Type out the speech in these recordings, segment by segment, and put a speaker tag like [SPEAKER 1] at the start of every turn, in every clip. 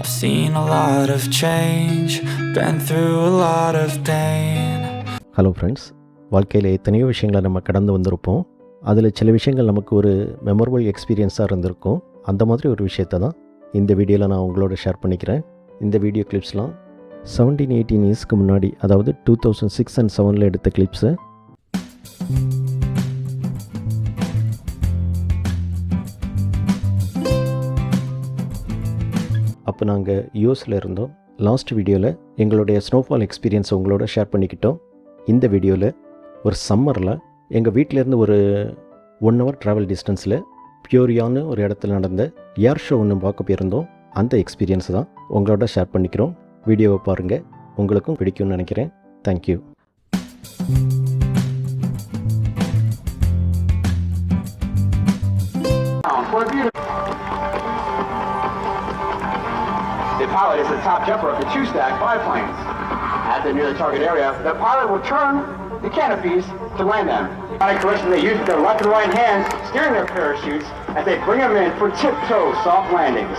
[SPEAKER 1] I've seen a lot of change, been through a lot of pain.
[SPEAKER 2] Hello friends வாழ்க்கையில் எத்தனையோ விஷயங்களை நம்ம கடந்து வந்திருப்போம். அதில் சில விஷயங்கள் நமக்கு ஒரு மெமரபிள் எக்ஸ்பீரியன்ஸாக இருந்திருக்கும். அந்த மாதிரி ஒரு விஷயத்தை தான் இந்த வீடியோவில் நான் உங்களோட ஷேர் பண்ணிக்கிறேன். இந்த வீடியோ கிளிப்ஸ்லாம் செவன்டீன் எயிட்டீன் இயர்ஸ்க்கு முன்னாடி அதாவது டூ தௌசண்ட் சிக்ஸ் அண்ட் செவனில் எடுத்த கிளிப்ஸு அப்போ நாங்கள் யூஎஸில் இருந்தோம். லாஸ்ட் வீடியோவில் எங்களுடைய ஸ்னோஃபால் எக்ஸ்பீரியன்ஸ் உங்களோட ஷேர் பண்ணிக்கிட்டோம். இந்த வீடியோவில் ஒரு சம்மரில் எங்கள் வீட்டிலேருந்து ஒரு ஒன் ஹவர் ட்ராவல் டிஸ்டன்ஸில் பியூரியான்னு ஒரு இடத்துல நடந்த ஏர் ஷோ ஒன்று பார்க்க போயிருந்தோம். அந்த எக்ஸ்பீரியன்ஸ் தான் உங்களோட ஷேர் பண்ணிக்கிறோம். வீடியோவை பாருங்கள் உங்களுக்கும் பிடிக்கும்னு நினைக்கிறேன்.
[SPEAKER 3] Thank you For The pilot is the top jumper of the two-stack biplanes. As they near the target area, the pilot will turn the canopies to land them. Sonic correction, they use their left and right hands, steering their parachutes as they bring them in for tiptoe soft landings.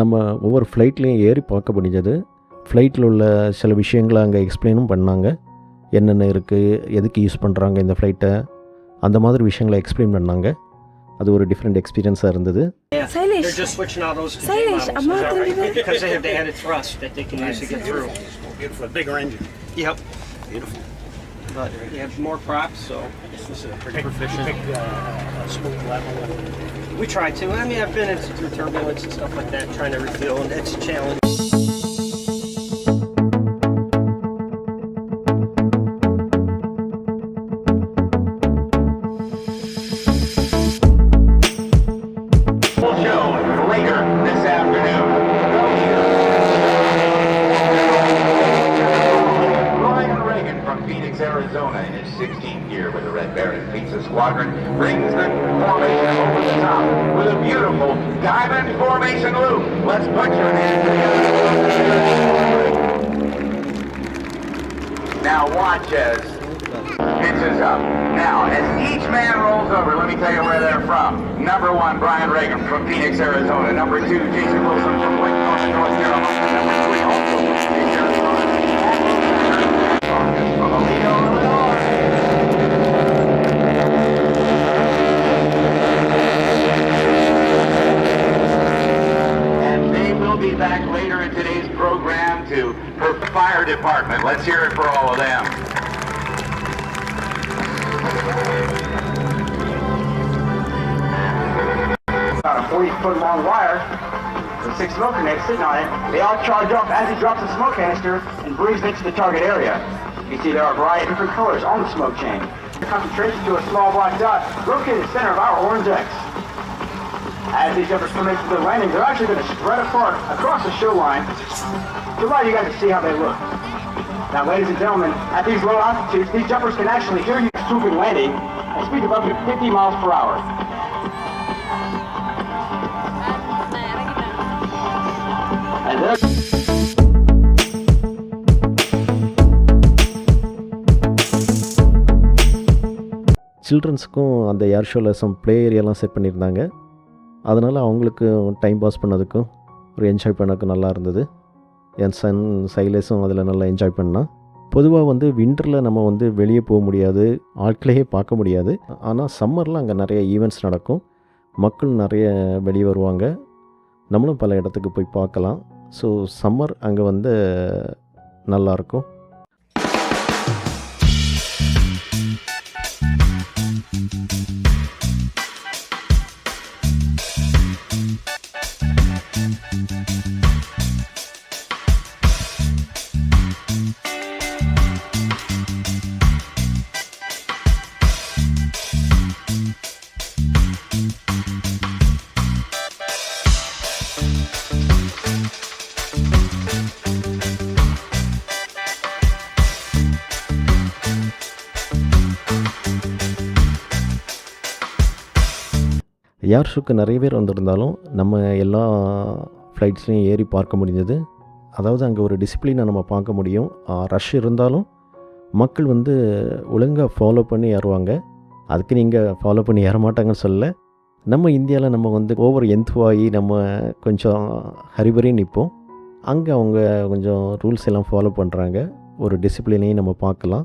[SPEAKER 2] நம்ம ஒவ்வொரு ஃப்ளைட்லேயும் ஏறி பார்க்க முடிஞ்சது ஃப்ளைட்டில் உள்ள சில விஷயங்களை அங்கே எக்ஸ்பிளைனும் பண்ணாங்க என்னென்ன இருக்குது எதுக்கு யூஸ் பண்ணுறாங்க இந்த ஃப்ளைட்டை அந்த மாதிரி விஷயங்களை எக்ஸ்பிளைன் பண்ணாங்க அது ஒரு டிஃப்ரெண்ட் எக்ஸ்பீரியன்ஸாக இருந்தது
[SPEAKER 4] They're
[SPEAKER 5] Salish.
[SPEAKER 4] just switching out those two
[SPEAKER 5] Salish,
[SPEAKER 4] models.
[SPEAKER 5] I'm not gonna do that.
[SPEAKER 4] Because they have the added thrust that they can use to get through.
[SPEAKER 6] Beautiful, bigger engine.
[SPEAKER 4] Yep.
[SPEAKER 6] Beautiful.
[SPEAKER 4] But you have more props, so this is a pretty
[SPEAKER 6] Pick,
[SPEAKER 4] proficient.
[SPEAKER 6] pick uh, a smooth level. And
[SPEAKER 4] We try to. I mean, I've been in through turbulence and stuff like that, trying to refuel, and it's a challenge.
[SPEAKER 3] Arizona, in his 16th year with the Red Baron Pizza Squadron, brings the formation over the top with a beautiful diamond formation loop. Let's put your hands together. Now watch as pitches up. Now, as each man rolls over, let me tell you where they're from. Number one, Brian Reagan from Phoenix, Arizona. Number two, Jason Wilson from Forest, North Carolina. Number three, also from Phoenix, Arizona. Foot long wire with six smoke grenades sitting on it. They all charge up as he drops the smoke canister and brings into the target area. You see there are a variety of different colors on the smoke chain. The concentration to a small black dot located in the center of our orange X. As these jumpers come into the landing, they're actually going to spread apart across the show line to allow you guys to see how they look. Now, ladies and gentlemen, at these low altitudes, these jumpers can actually hear you swooping landing at speeds of up to 50 miles per hour.
[SPEAKER 2] சில்ட்ரன்ஸுக்கும் அந்த ஏர் ஷோவில் some play ஏரியாலாம் set பண்ணியிருந்தாங்க. அதனால் அவங்களுக்கு time pass பண்ணதுக்கும் ஒரு enjoy பண்ணதுக்கும் நல்லா இருந்தது. என் Sun சைலேஸும் அதில் நல்லா என்ஜாய் பண்ணான் பொதுவாக வந்து விண்டரில் நம்ம வந்து வெளியே போக முடியாது ஆட்களையே பார்க்க முடியாது. ஆனால் சம்மரில் அங்கே நிறைய ஈவெண்ட்ஸ் நடக்கும். மக்கள் நிறைய வெளியே வருவாங்க. நம்மளும் பல இடத்துக்கு போய் பார்க்கலாம். ஸோ சம்மர் அங்கே வந்து நல்லாயிருக்கும் ஏர் ஷோக்கு நிறைய பேர் வந்திருந்தாலும் நம்ம எல்லா ஃப்ளைட்ஸ்லையும் ஏறி பார்க்க முடிஞ்சது. அதாவது அங்கே ஒரு டிசிப்ளினை நம்ம பார்க்க முடியும். ரஷ் இருந்தாலும் மக்கள் வந்து ஒழுங்காக ஃபாலோ பண்ணி ஏறுவாங்க. அதுக்கு நீங்கள் ஃபாலோ பண்ணி ஏற மாட்டாங்கன்னு நம்ம இந்தியாவில் நம்ம வந்து ஓவர் எந்துவாகி நம்ம கொஞ்சம் ஹரிபரி நிற்போம் அங்கே அவங்க கொஞ்சம் ரூல்ஸ் எல்லாம் ஃபாலோ பண்ணுறாங்க ஒரு டிசிப்ளினையும் நம்ம பார்க்கலாம்.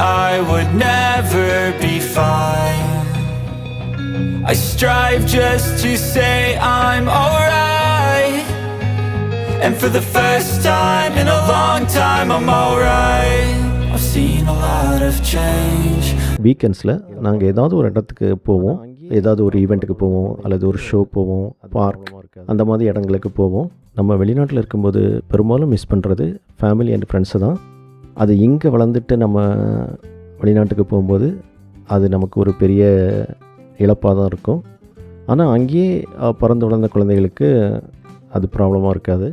[SPEAKER 1] I would never be fine. I strive just to say I'm alright. And for the first time in a long time, I'm alright. I've seen a lot of change.
[SPEAKER 2] வீக்கெண்ட்ஸில் நாங்கள் ஏதாவது ஒரு இடத்துக்கு போவோம் ஏதாவது ஒரு ஈவெண்ட்டுக்கு போவோம் அல்லது ஒரு ஷோ போவோம் பார்க் அந்த மாதிரி இடங்களுக்கு போவோம் நம்ம வெளிநாட்டில் இருக்கும்போது பெரும்பாலும் மிஸ் பண்ணுறது ஃபேமிலி அண்ட் ஃப்ரெண்ட்ஸு தான் அது இங்கே வளர்ந்துட்டு நம்ம வெளிநாட்டுக்கு போகும்போது அது நமக்கு ஒரு பெரிய இழப்பாக தான் இருக்கும். ஆனால் அங்கேயே பிறந்து வளர்ந்த குழந்தைகளுக்கு அது ப்ராப்ளமாக இருக்காது.